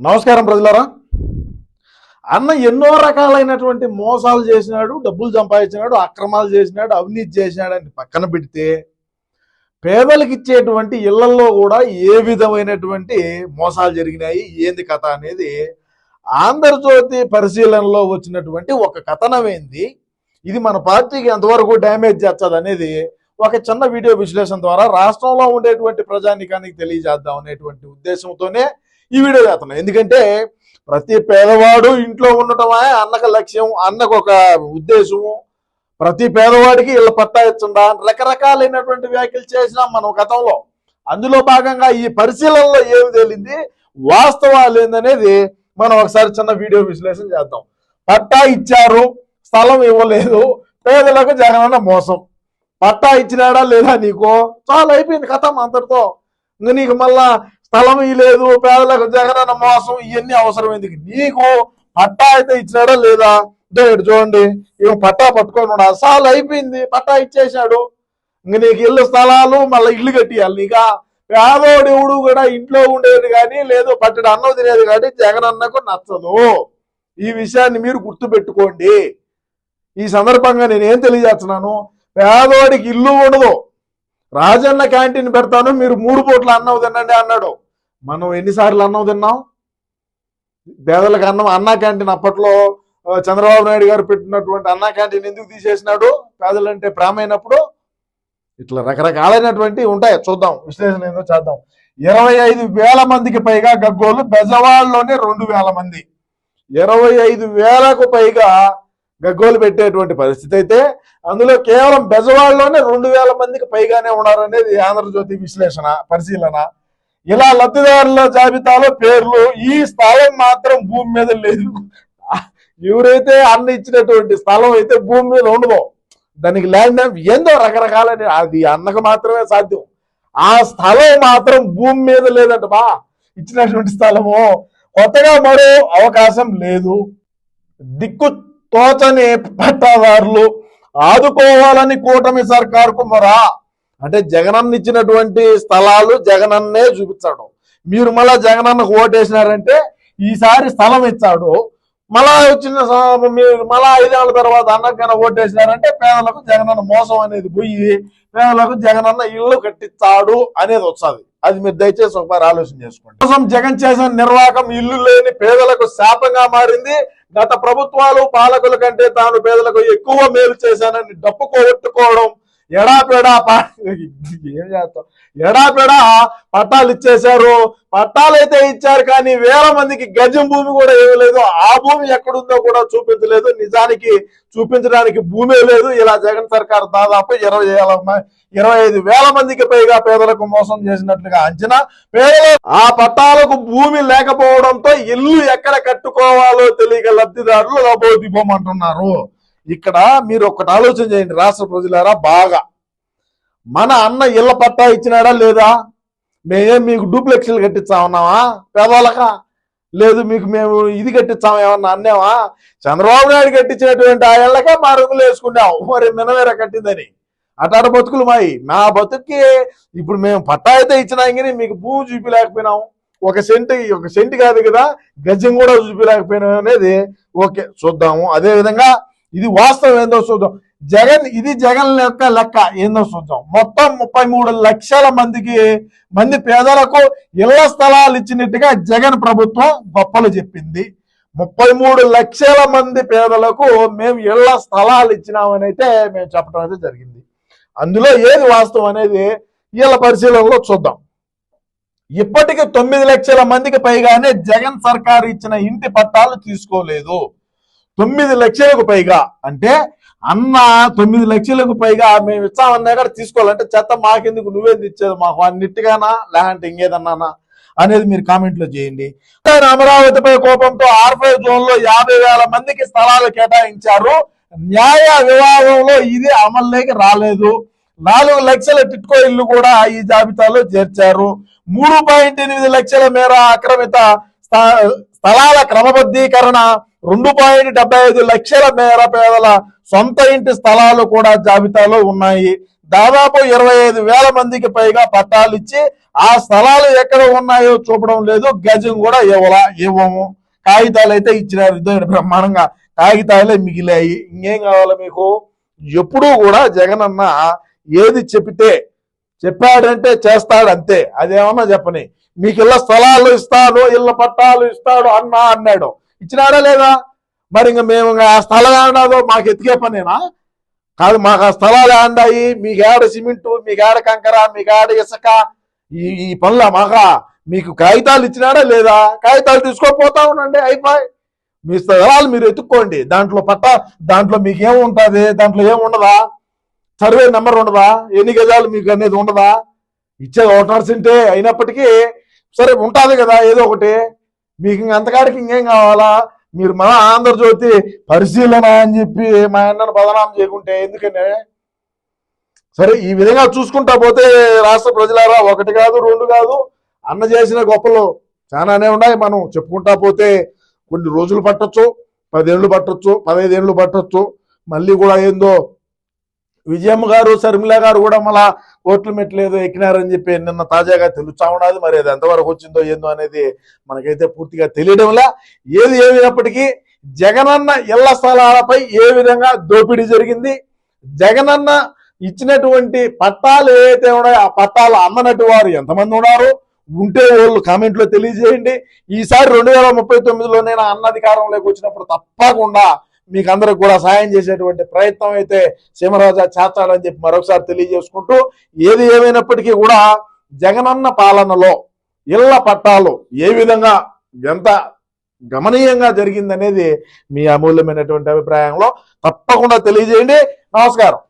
నమస్కారం ప్రజలారా. అన్న ఎన్నో రకాలైనటువంటి మోసాలు చేసినాడు డబ్బులు సంపాదించినాడు అక్రమాలు చేసినాడు అవినీతి చేసినాడు అని పక్కన పెడితే పేదలకు ఇచ్చేటువంటి ఇళ్ళలో కూడా ఏ విధమైనటువంటి మోసాలు జరిగినాయి ఏంది కథ అనేది ఆంధ్రజ్యోతి పరిశీలనలో వచ్చినటువంటి ఒక కథనమైంది ఇది మన పార్టీకి ఎంతవరకు డ్యామేజ్ చేస్తుంది అనేది ఒక చిన్న వీడియో విశ్లేషణ ద్వారా రాష్ట్రంలో ఉండేటువంటి ప్రజానికానికి తెలియజేద్దాం అనేటువంటి ఉద్దేశంతోనే ఈ వీడియో చేస్తున్నాం. ఎందుకంటే ప్రతి పేదవాడు ఇంట్లో ఉండటమే అన్నకు లక్ష్యం అన్నకు ఒక ఉద్దేశము. ప్రతి పేదవాడికి ఇళ్ళ పట్టా ఇచ్చిందా? రకరకాలైనటువంటి వ్యాఖ్యలు చేసినాం మనం గతంలో. అందులో భాగంగా ఈ పరిశీలనలో ఏమి తేలింది? వాస్తవాలు ఏందనేది మనం ఒకసారి చిన్న వీడియో విశ్లేషణ చేద్దాం. పట్టా ఇచ్చారు స్థలం ఇవ్వలేదు పేదలకు జగనన్న మోసం. పట్టా ఇచ్చినాడా లేదా నీకు? చాలా అయిపోయింది కథం అంతటితో నీకు మళ్ళా స్థలం లేదు పేదలకు జగనన్న మోసం ఇవన్నీ అవసరం ఎందుకు నీకు పట్టా అయితే ఇచ్చినాడా లేదా? ఇదో చూడండి. ఇవి పట్టా పట్టుకొని ఉన్నా అసలు అయిపోయింది. పట్టా ఇచ్చేసాడు ఇంక నీకు ఇల్లు స్థలాలు మళ్ళీ ఇల్లు కట్టియాలి. నీక పేదోడు కూడా ఇంట్లో ఉండేది కానీ లేదు పట్టడు అన్నం తినేది కానీ జగన్ అన్నకు నచ్చదు. ఈ విషయాన్ని మీరు గుర్తుపెట్టుకోండి. ఈ సందర్భంగా నేను ఏం తెలియజేస్తున్నాను? పేదోడికి ఇల్లు ఉండదు. రాజన్న క్యాంటీన్ పెడతాను మీరు మూడు పూట్ల అన్నం తినండి అన్నాడు. మనం ఎన్నిసార్లు అన్నం తిన్నాం? పేదలకు అన్నం అన్నా క్యాంటీన్ అప్పట్లో చంద్రబాబు నాయుడు గారు పెట్టినటువంటి అన్నా క్యాంటీన్ ఎందుకు తీసేసినాడు? పేదలంటే ప్రేమైనప్పుడు ఇట్లా రకరకాలైనటువంటి ఉంటాయి. చూద్దాం విశ్లేషణ ఏందో చేద్దాం. ఇరవై ఐదు వేల మందికి పైగా గగ్గోలు బెజవాడలోనే రెండు వేల మంది. ఇరవై ఐదు వేలకు పైగా గగ్గోలు పెట్టేటువంటి పరిస్థితి అయితే అందులో కేవలం బెజవాడలోనే రెండు వేల మందికి పైగానే ఉన్నారనేది ఆంధ్రజ్యోతి విశ్లేషణ పరిశీలన. ఇలా లబ్ధిదారుల జాబితాలో పేర్లు? ఈ స్థలం మాత్రం భూమి మీద లేదు. ఎవరైతే అన్న ఇచ్చినటువంటి స్థలం అయితే భూమి మీద ఉండదు. దానికి ల్యాండ్ ఏందో రకరకాలని అది అన్నకు మాత్రమే సాధ్యం. ఆ స్థలం మాత్రం భూమి మీద లేదంట బా. ఇచ్చినటువంటి స్థలము కొత్తగా మరో అవకాశం లేదు. దిక్కు తోచని పట్టాదారులు ఆదుకోవాలని కూటమి సర్కారుకు మొరా. అంటే జగనన్న ఇచ్చినటువంటి స్థలాలు జగనన్నే చూపించాడు. మీరు మళ్ళా జగనన్నకు ఓటేసినారంటే ఈసారి స్థలం ఇచ్చాడు. మళ్ళా వచ్చిన మీరు మళ్ళా ఐదేళ్ళ తర్వాత అన్నకైనా ఓటేసినారంటే పేదలకు జగనన్న మోసం అనేది పోయి పేదలకు జగనన్న ఇల్లు కట్టించాడు అనేది వస్తుంది. అది మీరు దయచేసి ఒకసారి ఆలోచన చేసుకోండి. కోసం జగన్ చేసిన నిర్వాహకం ఇల్లు లేని పేదలకు శాపంగా మారింది. గత ప్రభుత్వాలు పాలకుల కంటే తాను పేదలకు ఎక్కువ మేలు చేశానని డప్పు కొట్టుకోవడం ఎడాపెడా ఏం చేస్తాం ఎడాపెడా పట్టాలు ఇచ్చేశారు. పట్టాలు అయితే ఇచ్చారు కానీ వేల మందికి గజం భూమి కూడా ఇవ్వలేదు. ఆ భూమి ఎక్కడుందో కూడా చూపించలేదు. నిజానికి చూపించడానికి భూమే లేదు. ఇలా జగన్ సర్కార్ దాదాపు ఇరవై వేల ఇరవై ఐదు వేల మందికి పైగా పేదలకు మోసం చేసినట్లుగా అంచనా. పేదలు ఆ పట్టాలకు భూమి లేకపోవడంతో ఇల్లు ఎక్కడ కట్టుకోవాలో తెలియక లబ్ధిదారులు లబోదిపోమంటున్నారు ఇక్కడ మీరు ఒక్కటి ఆలోచన చేయండి రాష్ట్ర ప్రజలారా బాగా. మన అన్న ఇళ్ళ పట్టా ఇచ్చినాడా లేదా? మేమేం మీకు డూప్లెక్స్లు కట్టించామన్నావా పేదవాళ్ళకా? లేదు మీకు మేము ఇది కట్టించాము ఏమన్నా అన్నావా చంద్రబాబు నాయుడు కట్టించినటువంటి ఆ ఇళ్ళకే మా రంగులు వేసుకున్నాం. మరి మినవేర కట్టిందని. అటాడ బతుకులు మాయి. మా బతుక్కి ఇప్పుడు మేము పట్టా అయితే ఇచ్చినా కానీ మీకు భూమి చూపించలేకపోయినాము ఒక సెంటు ఒక సెంటు కాదు కదా గజం కూడా చూపిలేకపోయినాం అనేది. ఓకే చూద్దాము. అదేవిధంగా ఇది వాస్తవం ఏందో చూద్దాం. జగన్ ఇది జగన్ యొక్క లెక్క ఏందో చూద్దాం. మొత్తం ముప్పై మూడు లక్షల మందికి మంది పేదలకు ఇళ్ళ స్థలాలు ఇచ్చినట్టుగా జగన్ ప్రభుత్వం గొప్పలు చెప్పింది. ముప్పై మూడు లక్షల మంది పేదలకు మేము ఇళ్ళ స్థలాలు ఇచ్చినామని అయితే మేము చెప్పడం అయితే జరిగింది. అందులో ఏది వాస్తవం అనేది వీళ్ళ పరిశీలనలో చూద్దాం. ఇప్పటికి తొమ్మిది లక్షల మందికి పైగానే జగన్ సర్కార్ ఇచ్చిన ఇంటి పట్టాలు తీసుకోలేదు. తొమ్మిది లక్షలకు పైగా. అంటే అన్న తొమ్మిది లక్షలకు పైగా మేము ఇచ్చామన్నా కూడా తీసుకోవాలంటే చెత్త మాకెందుకు? నువ్వేది ఇచ్చేది? మాకు అన్నిటిగానా లేదంటే ఇంకేదన్నానా? అనేది మీరు కామెంట్లో చేయండి. ఆయన అమరావతిపై కోపంతో ఆర్ఫై జోన్లో యాభై వేల మందికి స్థలాలు కేటాయించారు. న్యాయ వివాదంలో ఇది అమల్లోకి రాలేదు. నాలుగు లక్షల టిట్కో ఇల్లు కూడా ఈ జాబితాలో చేర్చారు. మూడు పాయింట్ ఎనిమిది లక్షల మేర ఆక్రమిత స్థ- స్థలాల క్రమబద్ధీకరణ రెండు పాయింట్ డెబ్బై ఐదు లక్షల మేర పేదల సొంత ఇంటి స్థలాలు కూడా జాబితాలో ఉన్నాయి. దాదాపు ఇరవై ఐదు వేల మందికి పైగా పట్టాలు ఇచ్చి ఆ స్థలాలు ఎక్కడ ఉన్నాయో చూపడం లేదు. గజం కూడా ఇవ్వలా ఇవ్వము. కాగితాలు అయితే ఇచ్చినారు. ఇద్దరు బ్రహ్మాండంగా కాగితాలే మిగిలాయి. ఇంకేం కావాలి మీకు? ఎప్పుడూ కూడా జగన్ అన్న ఏది చెబితే చెప్పాడంటే చేస్తాడు అంతే అదేమన్నా చెప్పని. మీకు ఇళ్ళ స్థలాలు ఇస్తాడు ఇళ్ళ పట్టాలు ఇస్తాడు అన్నా అన్నాడు. ఇచ్చినాడా లేదా? మరి ఇంకా మేము ఇంకా ఆ స్థలం ఏమన్నాదో మాకు ఎతికే పనేనా? కాదు మాకు ఆ స్థలాలు ఆండాయి మీకేడ సిమెంటు మీకు కంకర మీకేడ ఆడ ఇసుక? ఈ ఈ పనుల మాక? మీకు కాగితాలు ఇచ్చినాడా లేదా? కాగితాలు తీసుకోపోతా ఉండండి అయిపోయి. మీ స్థలాలు మీరు ఎత్తుక్కోండి. దాంట్లో పట్ట దాంట్లో మీకు ఏముంటుంది దాంట్లో ఏముండదా సర్వే నెంబర్ ఉండదా? ఎన్ని గజాలు మీకు అనేది ఉండదా? ఇచ్చేది ఒకటి సెంటే అయినప్పటికీ సరే ఉంటుంది కదా ఏదో ఒకటి. మీకు ఇంక అంతకాడికి ఇంకేం కావాలా? మీరు మన ఆంధ్రజ్యోతి పరిశీలన అని చెప్పి మా అన్నను బదనాం చేయకుంటే ఎందుకనే? సరే ఈ విధంగా చూసుకుంటా పోతే రాష్ట్ర ప్రజలారా ఒకటి కాదు రెండు కాదు అన్న చేసిన గొప్పలు చాలానే ఉన్నాయి. మనం చెప్పుకుంటా పోతే కొన్ని రోజులు పట్టొచ్చు పదేళ్ళు పట్టొచ్చు పదహైదేళ్ళు పట్టొచ్చు మళ్ళీ కూడా ఏందో విజయమ్మ గారు శర్మిల గారు కూడా మళ్ళా ఓట్లు మెట్లేదు ఎక్కినారని చెప్పి నిన్న తాజాగా తెలుస్తా ఉన్నది. మరి అది ఎంతవరకు వచ్చిందో ఏందో అనేది మనకైతే పూర్తిగా తెలియడంలా ఏది ఏమైనప్పటికీ జగనన్న ఇళ్ళ స్థలాలపై ఏ విధంగా దోపిడీ జరిగింది జగనన్న ఇచ్చినటువంటి పట్టాలు ఏవైతే ఉన్నాయో ఆ పట్టాలు అమ్మనట్టు వారు ఎంతమంది ఉన్నారు? ఉంటే వాళ్ళు కామెంట్లో తెలియజేయండి. ఈసారి రెండు వేల ముప్పై తొమ్మిదిలో నేను అన్నధికారంలోకి వచ్చినప్పుడు తప్పకుండా మీకు అందరికి కూడా సాయం చేసేటువంటి ప్రయత్నం అయితే సింహరాజా చేస్తాడని చెప్పి మరొకసారి తెలియజేసుకుంటూ ఏది ఏమైనప్పటికీ కూడా జగనన్న పాలనలో ఇళ్ళ పట్టాలు ఏ విధంగా ఎంత గమనీయంగా జరిగిందనేది మీ అమూల్యమైనటువంటి అభిప్రాయంలో తప్పకుండా తెలియజేయండి. నమస్కారం.